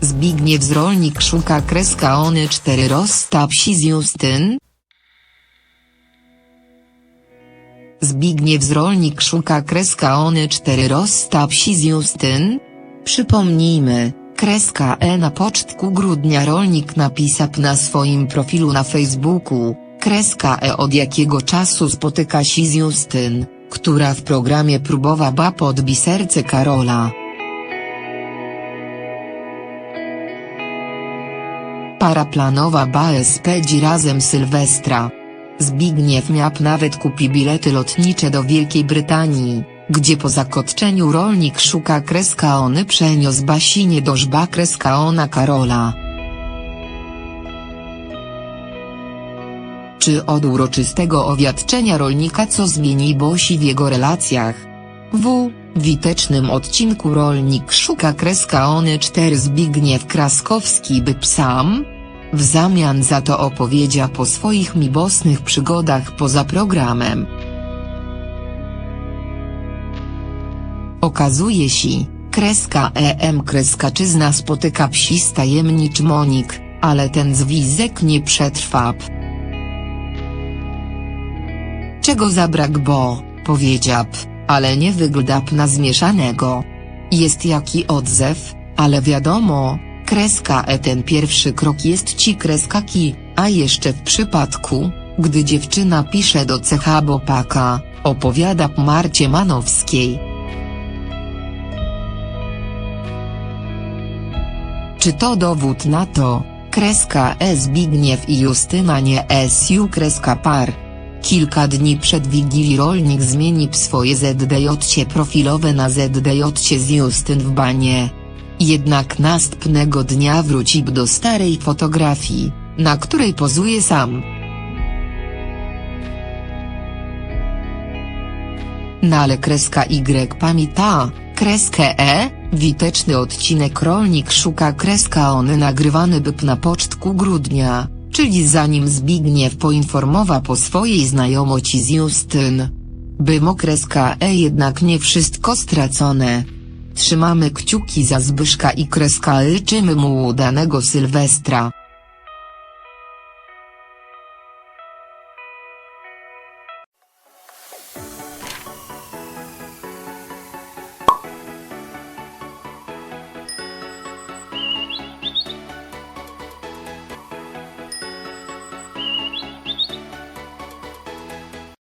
Zbigniew Zrolnik szuka kreska Ony 4 Rosta psi z Justyn? Zbigniew Zrolnik szuka kreska Ony 4 Rosta psi z Justyn? Przypomnijmy, kreska E na pocztku grudnia rolnik napisał na swoim profilu na Facebooku, kreska E od jakiego czasu spotyka się z Justyn, która w programie próbowała podbić serce Karola. Para planowa spędzi razem Sylwestra. Zbigniew miał nawet kupi bilety lotnicze do Wielkiej Brytanii, gdzie po zakończeniu rolnik szuka kreska Ony przeniósł Basinie do żba kreska Ona Karola. Czy od uroczystego owiadczenia rolnika co zmieni Bosi w jego relacjach? W witecznym odcinku rolnik szuka kreska Ony 4 Zbigniew Kraskowski by psam? W zamian za to opowiedzia po swoich miłosnych przygodach poza programem. Okazuje się, kreska EM kreskaczyzna spotyka psi tajemnicz Monik, ale ten związek nie przetrwa. Czego zabrak bo, powiedział, ale nie wygląda na zmieszanego. Jest jaki odzew, ale wiadomo, kreska E ten pierwszy krok jest ci kreska ki, a jeszcze w przypadku, gdy dziewczyna pisze do cecha Bopaka, opowiada Marcie Manowskiej. Czy to dowód na to, kreska Zbigniew i Justyna nie SU kreska par? Kilka dni przed Wigilii rolnik zmieni swoje ZDJ profilowe na ZDJ z Justyn w banie. Jednak następnego dnia wróci do starej fotografii, na której pozuje sam. No ale kreska Y pamięta, kreskę E, witeczny odcinek rolnik szuka kreska Ony nagrywany był na pocztku grudnia, czyli zanim Zbigniew poinformował po swojej znajomości z Justyn. Bymo kreska E jednak nie wszystko stracone. Trzymamy kciuki za Zbyszka i kreska liczymy mu udanego Sylwestra.